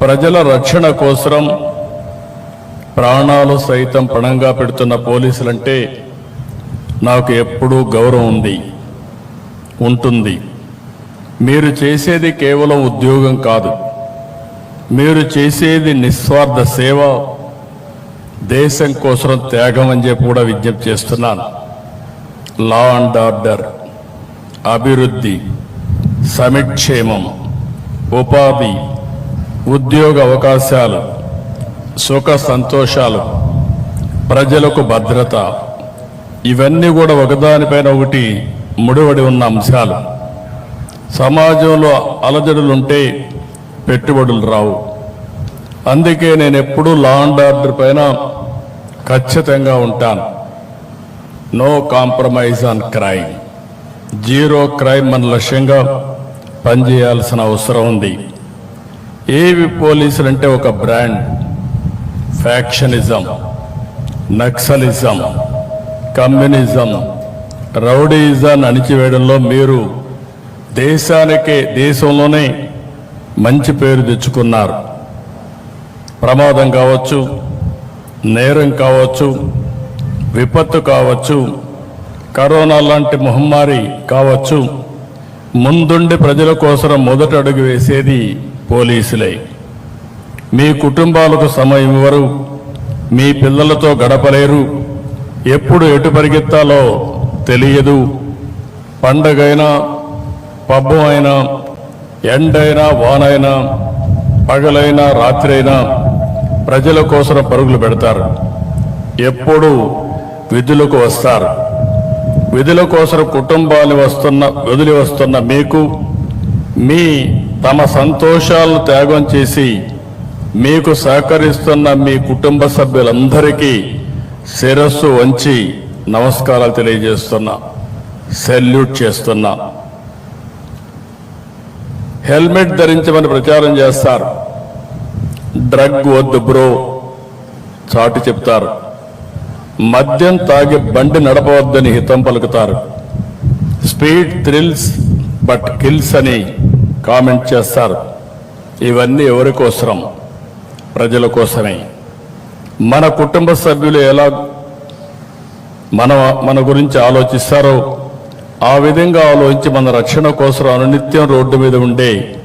ప్రజల రక్షణ కోసం ప్రాణాలు సైతం పణంగా పెడుతున్న పోలీసులంటే నాకు ఎప్పుడూ గౌరవం ఉంది ఉంటుంది. మీరు చేసేది కేవలం ఉద్యోగం కాదు. మీరు చేసేది నిస్వార్థ సేవ దేశం కోసం త్యాగం అని చెప్పి కూడా విజ్ఞప్తి చేస్తున్నాను. లా అండ్ ఆర్డర్ అభివృద్ధి సమిక్షేమం ఉపాధి ఉద్యోగ అవకాశాలు సుఖ సంతోషాలు ప్రజలకు భద్రత ఇవన్నీ కూడా ఒకదానిపైన ఒకటి ముడివడి ఉన్న అంశాలు. సమాజంలో అలజడులుంటే పెట్టుబడులు రావు. అందుకే నేను ఎప్పుడూ లా అండ్ ఆర్డర్ పైన ఖచ్చితంగా ఉంటాను. No compromise on crime. Zero crime మన లక్ష్యంగా పనిచేయాల్సిన అవసరం ఉంది. ఏవి పోలీసులు అంటే ఒక బ్రాండ్. ఫ్యాక్షనిజం నక్సలిజం కమ్యూనిజం రౌడీజాన్ని అణిచివేయడంలో మీరు దేశానికే దేశంలోనే మంచి పేరు తెచ్చుకున్నారు. ప్రమాదం కావచ్చు నేరం కావచ్చు విపత్తు కావచ్చు కరోనా లాంటి మహమ్మారి కావచ్చు ముందుండి ప్రజల కోసం మొదట అడుగు వేసేది పోలీసులే. మీ కుటుంబాలకు సమయం ఇవ్వరు. మీ పిల్లలతో గడపలేరు. ఎప్పుడు ఎటు పరిగెత్తాలో తెలియదు. పండగైనా పబ్బం అయినా ఎండైనా వానైనా పగలైనా రాత్రైనా ప్రజల కోసం పరుగులు పెడతారు. ఎప్పుడు విధులకు వస్తారు. విధుల కోసం కుటుంబాన్ని వస్తున్న వదిలి వస్తున్న మీకు మీ తమ సంతోషాలను త్యాగం చేసి మీకు సహకరిస్తున్న మీ కుటుంబ సభ్యులందరికీ శిరస్సు వంచి నమస్కారాలు తెలియజేస్తున్నా. సెల్యూట్ చేస్తున్నా. హెల్మెట్ ధరించమని ప్రచారం చేస్తారు. డ్రగ్ వద్దు బ్రో చాటి చెప్తారు. మద్యం తాగి బండి నడపవద్దని హితం పలుకుతారు. స్పీడ్ థ్రిల్స్ బట్ కిల్స్ అని కామెంట్ చేస్తారు. ఇవన్నీ ఎవరి కోసరం? ప్రజల కోసమే. మన కుటుంబ సభ్యులు ఎలా మన మన గురించి ఆలోచిస్తారో ఆ విధంగా ఆలోచించి మన రక్షణ కోసం అనునిత్యం రోడ్డు మీద ఉండే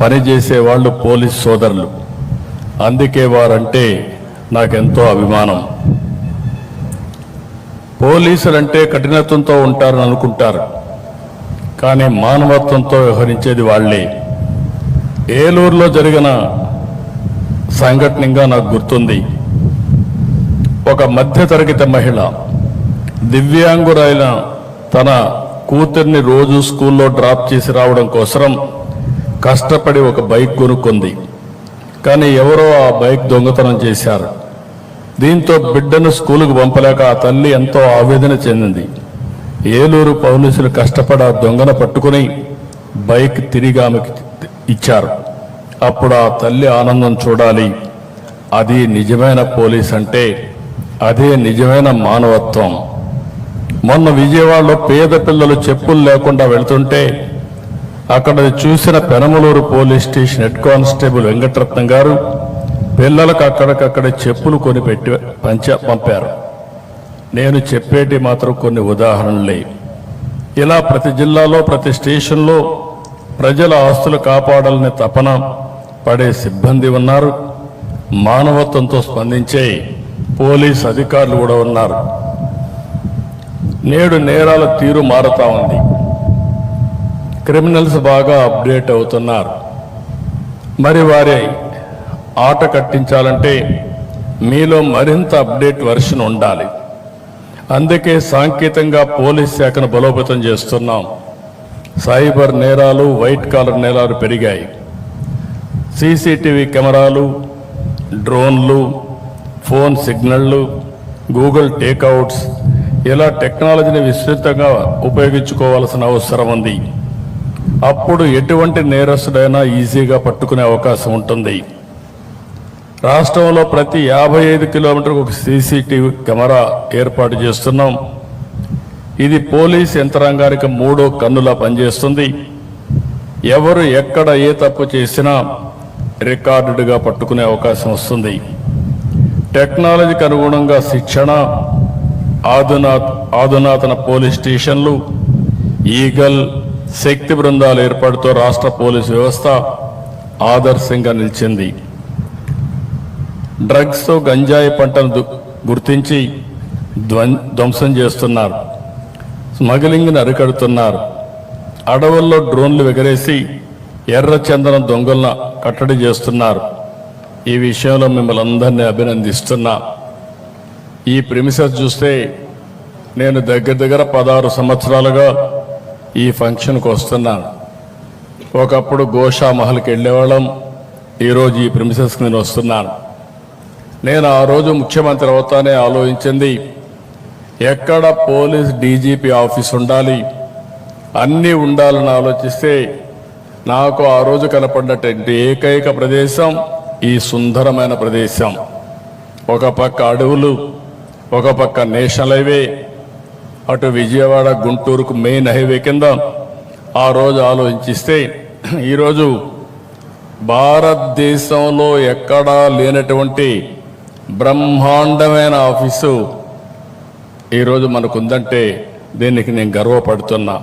పనిచేసే వాళ్ళు పోలీస్ సోదరులు. అందుకే వారంటే నాకెంతో అభిమానం. పోలీసులంటే కఠినత్వంతో ఉంటారని అనుకుంటారు. కానీ మానవత్వంతో వ్యవహరించేది వాళ్ళే. ఏలూరులో జరిగిన సంఘటనగా నాకు గుర్తుంది. ఒక మధ్యతరగతి మహిళ దివ్యాంగురైన తన కూతుర్ని రోజు స్కూల్లో డ్రాప్ చేసి రావడం కోసరం కష్టపడి ఒక బైక్ కొనుక్కుంది. కానీ ఎవరో ఆ బైక్ దొంగతనం చేశారు. దీంతో బిడ్డను స్కూలుకు పంపలేక ఆ తల్లి ఎంతో ఆవేదన చెందింది. ఏలూరు పోలీసులు కష్టపడ దొంగన దొంగను పట్టుకుని బైక్ తిరిగి ఆమెకి ఇచ్చారు. అప్పుడు ఆ తల్లి ఆనందం చూడాలి. అది నిజమైన పోలీస్ అంటే అదే నిజమైన మానవత్వం. మొన్న విజయవాడలో పేద పిల్లలు చెప్పులు లేకుండా వెళ్తుంటే అక్కడ చూసిన Penamaluru police station head constable Venkataratnam garu పిల్లలకు అక్కడికక్కడ చెప్పులు కొని పెట్టి పంచ పంపారు. నేను చెప్పేటి మాత్రం కొన్ని ఉదాహరణలే. ఇలా ప్రతి జిల్లాలో ప్రతి స్టేషన్లో ప్రజల ఆస్తులు కాపాడాలని తపన పడే సిబ్బంది ఉన్నారు. మానవత్వంతో స్పందించే పోలీస్ అధికారులు కూడా ఉన్నారు. నేడు నేరాల తీరు మారుతా ఉంది. క్రిమినల్స్ బాగా అప్డేట్ అవుతున్నారు. మరి వారి ఆట కట్టించాలంటే మీలో మరింత అప్డేట్ వర్షన్ ఉండాలి. అందుకే సాంకేతికంగా పోలీస్ శాఖను బలోపేతం చేస్తున్నాం. సైబర్ నేరాలు వైట్ కాలర్ నేరాలు పెరిగాయి. సీసీటీవీ కెమెరాలు డ్రోన్లు ఫోన్ సిగ్నళ్ళు గూగుల్ టేక్అవుట్స్ ఇలా టెక్నాలజీని విస్తృతంగా ఉపయోగించుకోవాల్సిన అవసరం ఉంది. అప్పుడు ఎటువంటి నేరస్తుడైనా ఈజీగా పట్టుకునే అవకాశం ఉంటుంది. రాష్ట్రంలో ప్రతి యాభై ఐదు కిలోమీటర్లకు ఒక సీసీటీవీ కెమెరా ఏర్పాటు చేస్తున్నాం. ఇది పోలీస్ యంత్రాంగానికి మూడో కన్నులా పనిచేస్తుంది. ఎవరు ఎక్కడ ఏ తప్పు చేసినా రికార్డుగా పట్టుకునే అవకాశం వస్తుంది. టెక్నాలజీకి అనుగుణంగా శిక్షణ ఆధునా ఆధునాతన పోలీస్ స్టేషన్లు ఈగల్ శక్తి బృందాల ఏర్పాటుతో రాష్ట్ర పోలీసు వ్యవస్థ ఆదర్శంగా నిలిచింది. డ్రగ్స్తో గంజాయి పంటను దు- గుర్తించి ధ్వం- ధ్వంసం చేస్తున్నారు. స్మగ్లింగ్ని అరికడుతున్నారు అడవుల్లో డ్రోన్లు ఎగరేసి ఎర్ర చందనం దొంగలను కట్టడి చేస్తున్నారు. ఈ విషయంలో మిమ్మల్ని అందరినీ అభినందిస్తున్నా. ఈ ప్రిమిసెస్ చూస్తే నేను దగ్గర దగ్గర పదహారు సంవత్సరాలుగా ఈ ఫంక్షన్కి వస్తున్నాను. ఒకప్పుడు గోషా మహల్కి వెళ్ళేవాళ్ళం. ఈరోజు ఈ ప్రిమిసెస్కి నేను వస్తున్నాను. నేను ఆ రోజు ముఖ్యమంత్రి అవుతానే ఆలోచించింది. ఎక్కడ పోలీస్ డీజీపీ ఆఫీస్ ఉండాలి? అన్నీ ఉండాలని ఆలోచిస్తే నాకు ఆ రోజు కనపడినటువంటి ఏకైక ప్రదేశం ఈ సుందరమైన ప్రదేశం. ఒక పక్క అడవులు ఒక పక్క నేషనల్ హైవే అటు విజయవాడ గుంటూరుకు మెయిన్ హైవే కింద ఆ రోజు ఆలోచిస్తే ఈరోజు భారతదేశంలో ఎక్కడా లేనటువంటి బ్రహ్మాండమైన ఆఫీసు. ఈరోజు మనకుందంటే దీనికి నేను గర్వపడుతున్నా.